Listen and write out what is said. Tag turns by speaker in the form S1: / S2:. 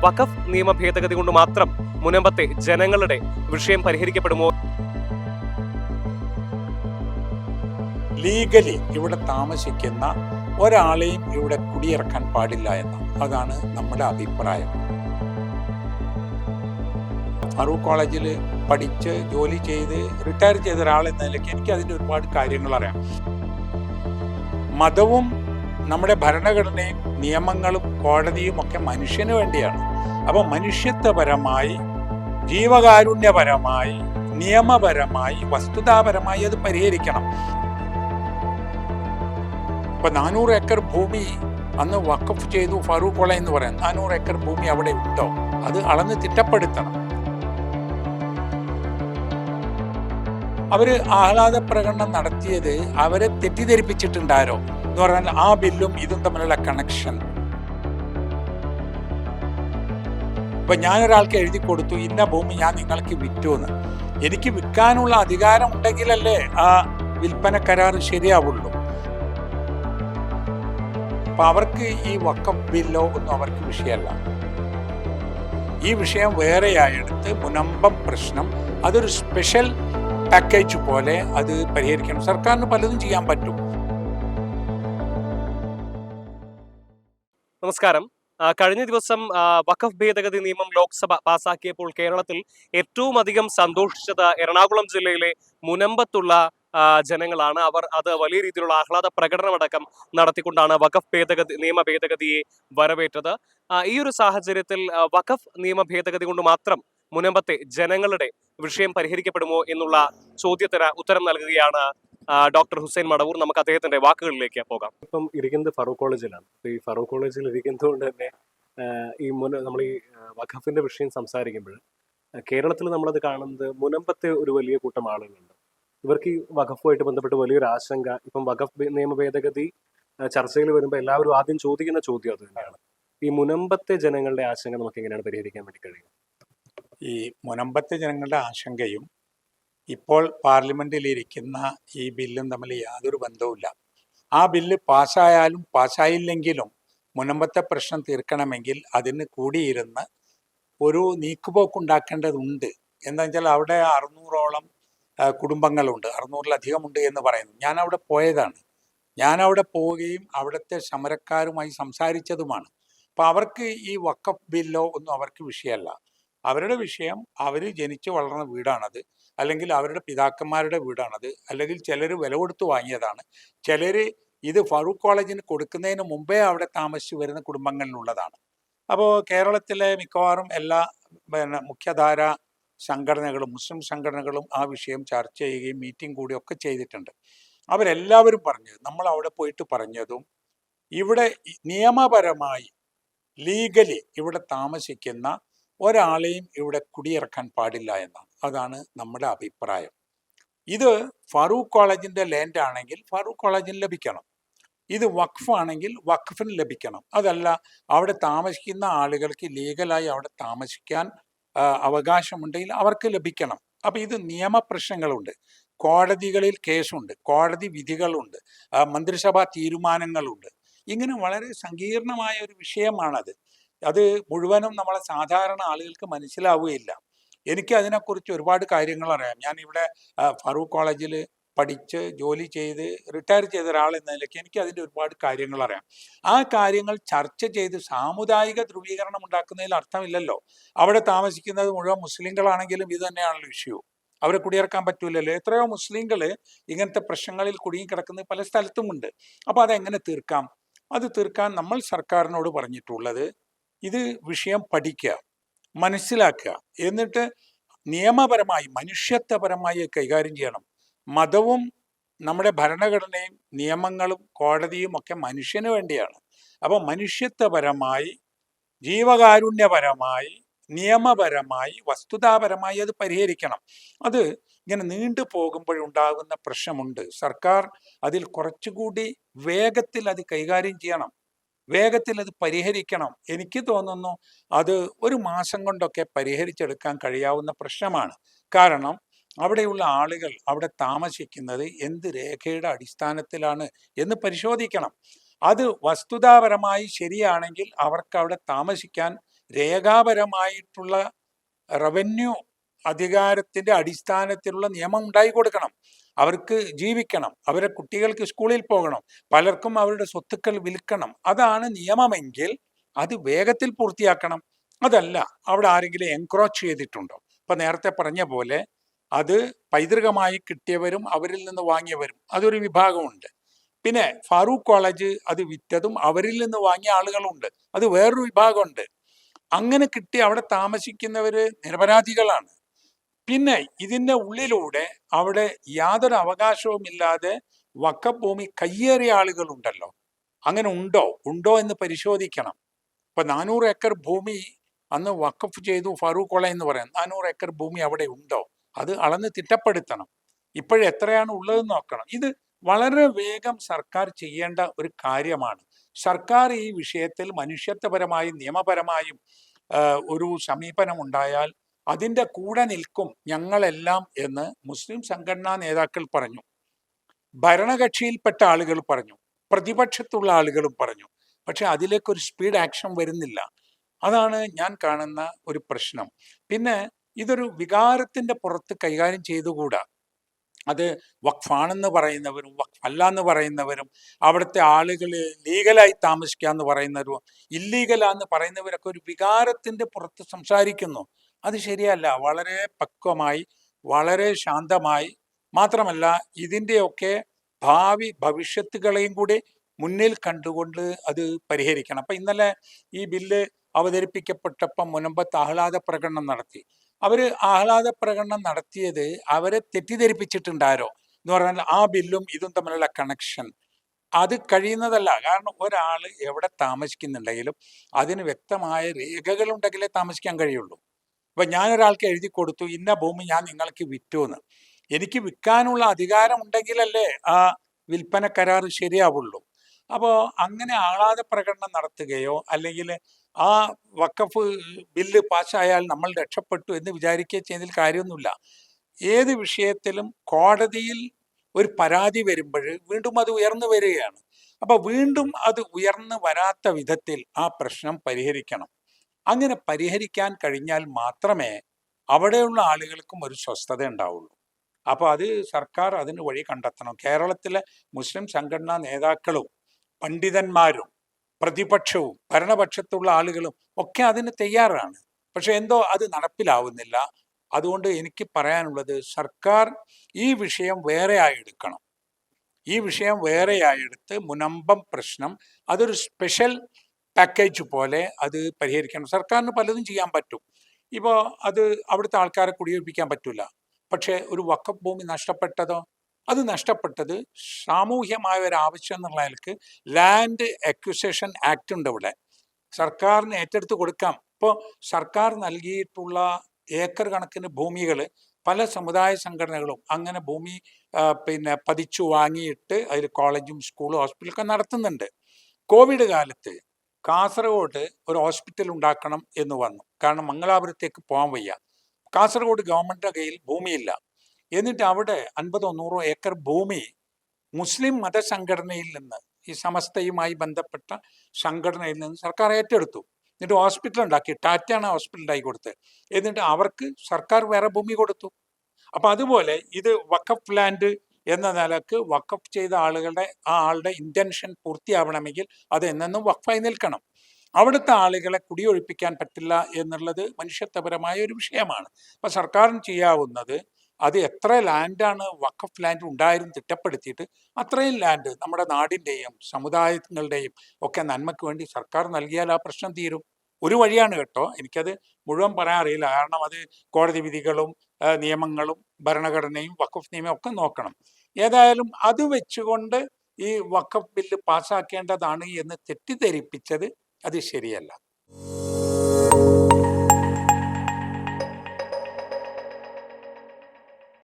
S1: വഖഫ് നിയമ ഭേദഗതി കൊണ്ട് മാത്രം മുനമ്പത്തെ ജനങ്ങളുടെ വിഷയം പരിഹരിക്കപ്പെടുമോ?
S2: ലീഗലി ഇവിടെ താമസിക്കുന്ന ഒരാളെയും ഇവിടെ കുടിയിറക്കാൻ പാടില്ല എന്ന്. അതാണ് നമ്മുടെ അഭിപ്രായം. ഫറൂഖ് കോളേജിൽ പഠിച്ച് ജോലി ചെയ്ത് റിട്ടയർ ചെയ്ത ഒരാളെന്ന നിലയ്ക്ക് എനിക്ക് അതിന്റെ ഒരുപാട് കാര്യങ്ങൾ അറിയാം. മതവും നമ്മുടെ ഭരണഘടനയും നിയമങ്ങളും കോടതിയും ഒക്കെ മനുഷ്യന് വേണ്ടിയാണ്. അപ്പോൾ മനുഷ്യത്വപരമായി ജീവകാരുണ്യപരമായി നിയമപരമായി വസ്തുതാപരമായി അത് പരിഹരിക്കണം. ഇപ്പൊ നാനൂറ് ഏക്കർ ഭൂമി അന്ന് വക്കഫ് ചെയ്തു ഫറൂഖ് കൊള എന്ന് പറയാം. നാനൂറ് ഏക്കർ ഭൂമി അവിടെ ഉണ്ടോ? അത് അളന്ന് തിട്ടപ്പെടുത്തണം. അവർ ആഹ്ലാദ പ്രകടനം നടത്തിയത് അവരെ തെറ്റിദ്ധരിപ്പിച്ചിട്ടുണ്ടാരോ? എന്ന് പറഞ്ഞാൽ ആ ബില്ലും ഇതും തമ്മിലുള്ള കണക്ഷൻ ഇപ്പൊ ഞാനൊരാൾക്ക് എഴുതി കൊടുത്തു ഇന്ന ഭൂമി ഞാൻ നിങ്ങൾക്ക് വിറ്റു എന്ന് എനിക്ക് വിൽക്കാനുള്ള അധികാരം ഉണ്ടെങ്കിലല്ലേ ആ വിൽപ്പന കരാർ ശരിയാവുള്ളൂ. അപ്പൊ അവർക്ക് ഈ വക്കം ബില്ലോ ഒന്നും അവർക്ക് വിഷയമല്ല. ഈ വിഷയം വേറെയായെടുത്ത് മുനമ്പം പ്രശ്നം അതൊരു സ്പെഷ്യൽ പാക്കേജ് പോലെ അത് പരിഹരിക്കണം. സർക്കാരിന് പലതും ചെയ്യാൻ പറ്റും.
S1: നമസ്കാരം. കഴിഞ്ഞ ദിവസം വഖഫ് ഭേദഗതി നിയമം ലോക്സഭ പാസാക്കിയപ്പോൾ കേരളത്തിൽ ഏറ്റവും അധികം സന്തോഷിച്ചത് എറണാകുളം ജില്ലയിലെ മുനമ്പത്തുള്ള ജനങ്ങളാണ്. അവർ അത് വലിയ രീതിയിലുള്ള ആഹ്ലാദ പ്രകടനമടക്കം നടത്തിക്കൊണ്ടാണ് വഖഫ് ഭേദഗതി നിയമ ഭേദഗതിയെ വരവേറ്റത്. ഈ ഒരു സാഹചര്യത്തിൽ വഖഫ് നിയമ ഭേദഗതി കൊണ്ട് മാത്രം മുനമ്പത്തെ ജനങ്ങളുടെ വിഷയം പരിഹരിക്കപ്പെടുമോ എന്നുള്ള ചോദ്യത്തിന് ഉത്തരം നൽകുകയാണ് ഡോക്ടർ ഹുസൈൻ മടവൂർ നമുക്ക് അദ്ദേഹത്തിന്റെ വാക്കുകളിലേക്ക് പോകാം. ഇപ്പം ഇരിക്കുന്നത് ഫറൂഖ് കോളേജിലാണ്. ഈ ഫറൂഖ് കോളേജിൽ ഇരിക്കുന്നതുകൊണ്ട് തന്നെ ഈ മുന നമ്മൾ ഈ വഖഫിന്റെ വിഷയം സംസാരിക്കുമ്പോൾ കേരളത്തിൽ നമ്മളത് കാണുന്നത് മുനമ്പത്തെ ഒരു വലിയ കൂട്ടം ആളുകളുണ്ട്. ഇവർക്ക് ഈ വഖഫുമായിട്ട് ബന്ധപ്പെട്ട് വലിയൊരു ആശങ്ക ഇപ്പം വഖഫ് നിയമ ഭേദഗതി ചർച്ചയിൽ വരുമ്പോൾ എല്ലാവരും ആദ്യം ചോദിക്കുന്ന ചോദ്യം അത് തന്നെയാണ്. ഈ മുനമ്പത്തെ ജനങ്ങളുടെ ആശങ്ക നമുക്ക് എങ്ങനെയാണ് പരിഹരിക്കാൻ വേണ്ടി കഴിയും
S2: ഈ മുനമ്പത്തെ ജനങ്ങളുടെ ആശങ്കയും ഇപ്പോൾ പാർലമെന്റിൽ ഇരിക്കുന്ന ഈ ബില്ലും തമ്മിൽ യാതൊരു ബന്ധവുമില്ല. ആ ബില്ല് പാസ്സായാലും പാസ്സായില്ലെങ്കിലും മുനമ്പത്തെ പ്രശ്നം തീർക്കണമെങ്കിൽ അതിന് കൂടിയിരുന്ന് ഒരു നീക്കുപോക്കുണ്ടാക്കേണ്ടതുണ്ട്. എന്താ വെച്ചാൽ അവിടെ അറുന്നൂറോളം കുടുംബങ്ങളുണ്ട്. അറുന്നൂറിലധികമുണ്ട് എന്ന് പറയുന്നു. ഞാൻ അവിടെ പോയതാണ്. ഞാൻ അവിടെ പോവുകയും അവിടുത്തെ സമരക്കാരുമായി സംസാരിച്ചതുമാണ്. അപ്പോൾ അവർക്ക് ഈ വക്കഫ് ബില്ലോ ഒന്നും അവർക്ക് വിഷയമല്ല. അവരുടെ വിഷയം അവർ ജനിച്ചു വളർന്ന വീടാണത്. അല്ലെങ്കിൽ അവരുടെ പിതാക്കന്മാരുടെ വീടാണത്. അല്ലെങ്കിൽ ചിലർ വില കൊടുത്ത് വാങ്ങിയതാണ്. ചിലർ ഇത് ഫറൂഖ് കോളേജിന് കൊടുക്കുന്നതിന് മുമ്പേ അവിടെ താമസിച്ചു വരുന്ന കുടുംബങ്ങളിലുള്ളതാണ്. അപ്പോൾ കേരളത്തിലെ മിക്കവാറും എല്ലാ പിന്നെ മുഖ്യധാര സംഘടനകളും മുസ്ലിം സംഘടനകളും ആ വിഷയം ചർച്ച ചെയ്യുകയും മീറ്റിംഗ് കൂടുകയും ഒക്കെ ചെയ്തിട്ടുണ്ട്. അവരെല്ലാവരും പറഞ്ഞത് നമ്മൾ അവിടെ പോയിട്ട് പറഞ്ഞതും ഇവിടെ നിയമപരമായി ലീഗലി ഇവിടെ താമസിക്കുന്ന ഒരാളെയും ഇവിടെ കുടിയിറക്കാൻ പാടില്ല എന്നാണ്. അതാണ് നമ്മുടെ അഭിപ്രായം. ഇത് ഫറൂഖ് കോളേജിന്റെ ലാൻഡ് ആണെങ്കിൽ ഫറൂഖ് കോളേജിന് ലഭിക്കണം. ഇത് വഖഫ് ആണെങ്കിൽ വഖഫിന് ലഭിക്കണം. അതല്ല അവിടെ താമസിക്കുന്ന ആളുകൾക്ക് ലീഗലായി അവിടെ താമസിക്കാൻ അവകാശമുണ്ടെങ്കിൽ അവർക്ക് ലഭിക്കണം. അപ്പൊ ഇത് നിയമപ്രശ്നങ്ങളുണ്ട് കോടതികളിൽ കേസുണ്ട്. കോടതി വിധികളുണ്ട്. മന്ത്രിസഭാ തീരുമാനങ്ങളുണ്ട്. ഇങ്ങനെ വളരെ സങ്കീർണമായ ഒരു വിഷയമാണത്. അത് മുഴുവനും നമ്മളെ സാധാരണ ആളുകൾക്ക് മനസ്സിലാവുകയില്ല. എനിക്ക് അതിനെക്കുറിച്ച് ഒരുപാട് കാര്യങ്ങൾ അറിയാം. ഞാൻ ഇവിടെ ഫറൂഖ് കോളേജിൽ പഠിച്ച് ജോലി ചെയ്ത് റിട്ടയർ ചെയ്ത ഒരാൾ എന്ന നിലയ്ക്ക് എനിക്ക് അതിന്റെ ഒരുപാട് കാര്യങ്ങൾ അറിയാം. ആ കാര്യങ്ങൾ ചർച്ച ചെയ്ത് സാമുദായിക ധ്രുവീകരണം ഉണ്ടാക്കുന്നതിൽ അർത്ഥമില്ലല്ലോ. അവിടെ താമസിക്കുന്നത് മുഴുവൻ മുസ്ലിങ്ങളാണെങ്കിലും ഇത് തന്നെയാണല്ലോ ഇഷ്യൂ. അവരെ കുടിയിറക്കാൻ പറ്റൂലല്ലോ. എത്രയോ മുസ്ലിങ്ങൾ ഇങ്ങനത്തെ പ്രശ്നങ്ങളിൽ കുടുങ്ങി കിടക്കുന്നത് പല സ്ഥലത്തുമുണ്ട്. അപ്പോൾ അതെങ്ങനെ തീർക്കാം? അത് തീർക്കാൻ നമ്മൾ സർക്കാരിനോട് പറഞ്ഞിട്ടുള്ളത് ഇത് വിഷയം പഠിക്കുക മനസ്സിലാക്കുക. എന്നിട്ട് നിയമപരമായി മനുഷ്യത്വപരമായി കൈകാര്യം ചെയ്യണം. മതവും നമ്മുടെ ഭരണഘടനയും നിയമങ്ങളും കോടതിയും ഒക്കെ മനുഷ്യന് വേണ്ടിയാണ്. അപ്പോൾ മനുഷ്യത്വപരമായി ജീവകാരുണ്യപരമായി നിയമപരമായി വസ്തുതാപരമായി അത് പരിഹരിക്കണം. അത് ഇങ്ങനെ നീണ്ടു പോകുമ്പോഴുണ്ടാകുന്ന പ്രശ്നമുണ്ട്. സർക്കാർ അതിൽ കുറച്ചുകൂടി വേഗത്തിൽ അത് കൈകാര്യം ചെയ്യണം. വേഗത്തിൽ അത് പരിഹരിക്കണം. എനിക്ക് തോന്നുന്നു അത് ഒരു മാസം കൊണ്ടൊക്കെ പരിഹരിച്ചെടുക്കാൻ കഴിയാവുന്ന പ്രശ്നമാണ്. കാരണം അവിടെയുള്ള ആളുകൾ അവിടെ താമസിക്കുന്നത് എന്ത് രേഖയുടെ അടിസ്ഥാനത്തിലാണ് എന്ന് പരിശോധിക്കണം. അത് വസ്തുതാപരമായി ശരിയാണെങ്കിൽ അവർക്ക് അവിടെ താമസിക്കാൻ രേഖാപരമായിട്ടുള്ള റവന്യൂ അധികാരത്തിന്റെ അടിസ്ഥാനത്തിലുള്ള നിയമം ഉണ്ടായി കൊടുക്കണം. അവർക്ക് ജീവിക്കണം. അവരെ കുട്ടികൾക്ക് സ്കൂളിൽ പോകണം. പലർക്കും അവരുടെ സ്വത്തുക്കൾ വിൽക്കണം. അതാണ് നിയമമെങ്കിൽ അത് വേഗത്തിൽ പൂർത്തിയാക്കണം. അതല്ല അവിടെ ആരെങ്കിലും എൻക്രോച്ച് ചെയ്തിട്ടുണ്ടോ? ഇപ്പൊ നേരത്തെ പറഞ്ഞ പോലെ അത് പൈതൃകമായി കിട്ടിയവരും അവരിൽ നിന്ന് വാങ്ങിയവരും. അതൊരു വിഭാഗമുണ്ട്. പിന്നെ ഫാറൂഖ് കോളേജ് അത് വിറ്റതും അവരിൽ നിന്ന് വാങ്ങിയ ആളുകളുണ്ട്. അത് വേറൊരു വിഭാഗമുണ്ട്. അങ്ങനെ കിട്ടി അവിടെ താമസിക്കുന്നവര് നിരപരാധികളാണ്. പിന്നെ ഇതിന്റെ ഉള്ളിലൂടെ അവിടെ യാതൊരു അവകാശവും ഇല്ലാതെ വക്കഭൂമി കയ്യേറിയ ആളുകളുണ്ടല്ലോ. അങ്ങനെ ഉണ്ടോ? ഉണ്ടോ എന്ന് പരിശോധിക്കണം. ഇപ്പൊ നാനൂറ് ഏക്കർ ഭൂമി അന്ന് വക്കഫ് ചെയ്തു ഫറൂഖ് കൊള എന്ന് പറയാം. നാനൂറ് ഏക്കർ ഭൂമി അവിടെ ഉണ്ടോ? അത് അളന്ന് തിട്ടപ്പെടുത്തണം. ഇപ്പോഴെത്രയാണ് ഉള്ളതെന്ന് നോക്കണം. ഇത് വളരെ വേഗം സർക്കാർ ചെയ്യേണ്ട ഒരു കാര്യമാണ്. സർക്കാർ ഈ വിഷയത്തിൽ മനുഷ്യത്വപരമായും നിയമപരമായും ഒരു സമീപനം ഉണ്ടായാൽ അതിന്റെ കൂടെ നിൽക്കും ഞങ്ങളെല്ലാം എന്ന് മുസ്ലിം സംഘടനാ നേതാക്കൾ പറഞ്ഞു. ഭരണകക്ഷിയിൽപ്പെട്ട ആളുകൾ പറഞ്ഞു. പ്രതിപക്ഷത്തുള്ള ആളുകളും പറഞ്ഞു. പക്ഷെ അതിലേക്ക് ഒരു സ്പീഡ് ആക്ഷൻ വരുന്നില്ല. അതാണ് ഞാൻ കാണുന്ന ഒരു പ്രശ്നം. പിന്നെ ഇതൊരു വികാരത്തിന്റെ പുറത്ത് കൈകാര്യം ചെയ്തുകൂടാ? അത് വഖഫാണെന്ന് പറയുന്നവരും വഖഫ് അല്ല എന്ന് പറയുന്നവരും അവിടുത്തെ ആളുകൾ ലീഗലായി താമസിക്കാന്ന് പറയുന്നവരും ഇല്ലീഗലാന്ന് പറയുന്നവരൊക്കെ ഒരു വികാരത്തിന്റെ പുറത്ത് സംസാരിക്കുന്നു. അത് ശരിയല്ല. വളരെ പക്വമായി വളരെ ശാന്തമായി. മാത്രമല്ല ഇതിന്റെയൊക്കെ ഭാവി ഭവിഷ്യത്തുകളെയും കൂടി മുന്നിൽ കണ്ടുകൊണ്ട് അത് പരിഹരിക്കണം. അപ്പം ഇന്നലെ ഈ ബില്ല് അവതരിപ്പിക്കപ്പെട്ടപ്പം മുനമ്പത്ത് ആഹ്ലാദ പ്രകടനം നടത്തി. അവർ ആഹ്ലാദ പ്രകടനം നടത്തിയത് അവരെ തെറ്റിദ്ധരിപ്പിച്ചിട്ടുണ്ടാരോ? എന്ന് പറഞ്ഞാൽ ആ ബില്ലും ഇതും തമ്മിലുള്ള കണക്ഷൻ അത് കഴിയുന്നതല്ല. കാരണം ഒരാൾ എവിടെ താമസിക്കുന്നുണ്ടെങ്കിലും അതിന് വ്യക്തമായ രേഖകളുണ്ടെങ്കിലേ താമസിക്കാൻ കഴിയുള്ളൂ. ഇപ്പൊ ഞാനൊരാൾക്ക് എഴുതി കൊടുത്തു ഇന്ന ഭൂമി ഞാൻ നിങ്ങൾക്ക് വിറ്റു എന്ന് എനിക്ക് വിൽക്കാനുള്ള അധികാരം ഉണ്ടെങ്കിലല്ലേ ആ വിൽപ്പന കരാർ ശരിയാവുള്ളൂ. അപ്പോൾ അങ്ങനെ ആഹ്ലാദ പ്രകടനം നടത്തുകയോ അല്ലെങ്കിൽ ആ വക്കഫ് ബില്ല് പാസ്സായാൽ നമ്മൾ രക്ഷപ്പെട്ടു എന്ന് വിചാരിക്കുകയോ ചെയ്തതിൽ കാര്യമൊന്നുമില്ല. ഏത് വിഷയത്തിലും കോടതിയിൽ ഒരു പരാതി വരുമ്പോൾ വീണ്ടും അത് ഉയർന്നു വരികയാണ്. അപ്പോൾ വീണ്ടും അത് ഉയർന്നു വരാത്ത വിധത്തിൽ ആ പ്രശ്നം പരിഹരിക്കണം. അങ്ങനെ പരിഹരിക്കാൻ കഴിഞ്ഞാൽ മാത്രമേ അവിടെയുള്ള ആളുകൾക്കും ഒരു സ്വസ്ഥത ഉണ്ടാവുള്ളൂ. അപ്പോൾ അത് സർക്കാർ അതിന് വഴി കണ്ടെത്തണം. കേരളത്തിലെ മുസ്ലിം സംഘടനാ നേതാക്കളും പണ്ഡിതന്മാരും പ്രതിപക്ഷവും ഭരണപക്ഷത്തുള്ള ആളുകളും ഒക്കെ അതിന് തയ്യാറാണ്. പക്ഷെ എന്തോ അത് നടപ്പിലാവുന്നില്ല. അതുകൊണ്ട് എനിക്ക് പറയാനുള്ളത് സർക്കാർ ഈ വിഷയം വേറെയായി എടുക്കണം. ഈ വിഷയം വേറെയായി എടുത്ത് മുനമ്പം പ്രശ്നം അതൊരു സ്പെഷ്യൽ പാക്കേജ് പോലെ അത് പരിഹരിക്കണം. സർക്കാരിന് പലതും ചെയ്യാൻ പറ്റും. ഇപ്പോൾ അത് അവിടുത്തെ ആൾക്കാരെ കുടിയൊഴിപ്പിക്കാൻ പറ്റില്ല പക്ഷേ ഒരു വക്കപ്പ് ഭൂമി നഷ്ടപ്പെട്ടതോ അത് നഷ്ടപ്പെട്ടത് സാമൂഹ്യമായ ഒരു ആവശ്യം എന്നുള്ള നിലയ്ക്ക് ലാൻഡ് അക്വിസേഷൻ ആക്ട് ഉണ്ട് അവിടെ. സർക്കാരിന് ഏറ്റെടുത്ത് കൊടുക്കാം. ഇപ്പോൾ സർക്കാർ നൽകിയിട്ടുള്ള ഏക്കർ കണക്കിന് ഭൂമികൾ പല സമുദായ സംഘടനകളും അങ്ങനെ ഭൂമി പിന്നെ പതിച്ചു വാങ്ങിയിട്ട് അതിൽ കോളേജും സ്കൂളും ഹോസ്പിറ്റലൊക്കെ നടത്തുന്നുണ്ട്. കോവിഡ് കാലത്ത് കാസർഗോഡ് ഒരു ഹോസ്പിറ്റൽ ഉണ്ടാക്കണം എന്ന് വന്നു. കാരണം മംഗലാപുരത്തേക്ക് പോകാൻ വയ്യ. കാസർഗോഡ് ഗവൺമെന്റിന്റെ കയ്യിൽ ഭൂമിയില്ല. എന്നിട്ട് അവിടെ അൻപതോ നൂറോ ഏക്കർ ഭൂമി മുസ്ലിം മതസംഘടനയിൽ നിന്ന് ഈ സമസ്തയുമായി ബന്ധപ്പെട്ട സംഘടനയിൽ നിന്ന് സർക്കാർ ഏറ്റെടുത്തു. എന്നിട്ട് ഹോസ്പിറ്റൽ ഉണ്ടാക്കി. ഹോസ്പിറ്റൽ ഉണ്ടാക്കി കൊടുത്തത്. എന്നിട്ട് അവർക്ക് സർക്കാർ വേറെ ഭൂമി കൊടുത്തു. അപ്പൊ അതുപോലെ ഇത് വക്കഫ് ലാൻഡ് എന്ന നിലയ്ക്ക് വക്കഫ് ചെയ്ത ആളുകളുടെ ആ ആളുടെ ഇന്റൻഷൻ പൂർത്തിയാവണമെങ്കിൽ അത് എന്നെന്നും വക്ഫായി നിൽക്കണം. അവിടുത്തെ ആളുകളെ കുടിയൊഴിപ്പിക്കാൻ പറ്റില്ല എന്നുള്ളത് മനുഷ്യത്വപരമായ ഒരു വിഷയമാണ്. അപ്പൊ സർക്കാരിന് ചെയ്യാവുന്നത് അത് എത്ര ലാൻഡാണ് വക്കഫ് ലാൻഡ് ഉണ്ടായിരുന്നു തിട്ടപ്പെടുത്തിയിട്ട് അത്രയും ലാൻഡ് നമ്മുടെ നാടിന്റെയും സമുദായങ്ങളുടെയും ഒക്കെ നന്മയ്ക്ക് വേണ്ടി സർക്കാർ നൽകിയാൽ ആ പ്രശ്നം തീരും. ഒരു വഴിയാണ് കേട്ടോ. എനിക്കത് മുഴുവൻ പറയാൻ അറിയില്ല. കാരണം അത് കോടതി വിധികളും നിയമങ്ങളും ഭരണഘടനയും വക്കഫ് നിയമവും ഒക്കെ നോക്കണം. ഏതായാലും അത് വെച്ചുകൊണ്ട് ഈ വക്കഫ് ബില്ല് പാസ്സാക്കേണ്ടതാണ് എന്ന് തെറ്റിദ്ധരിപ്പിച്ചത് അത് ശരിയല്ല.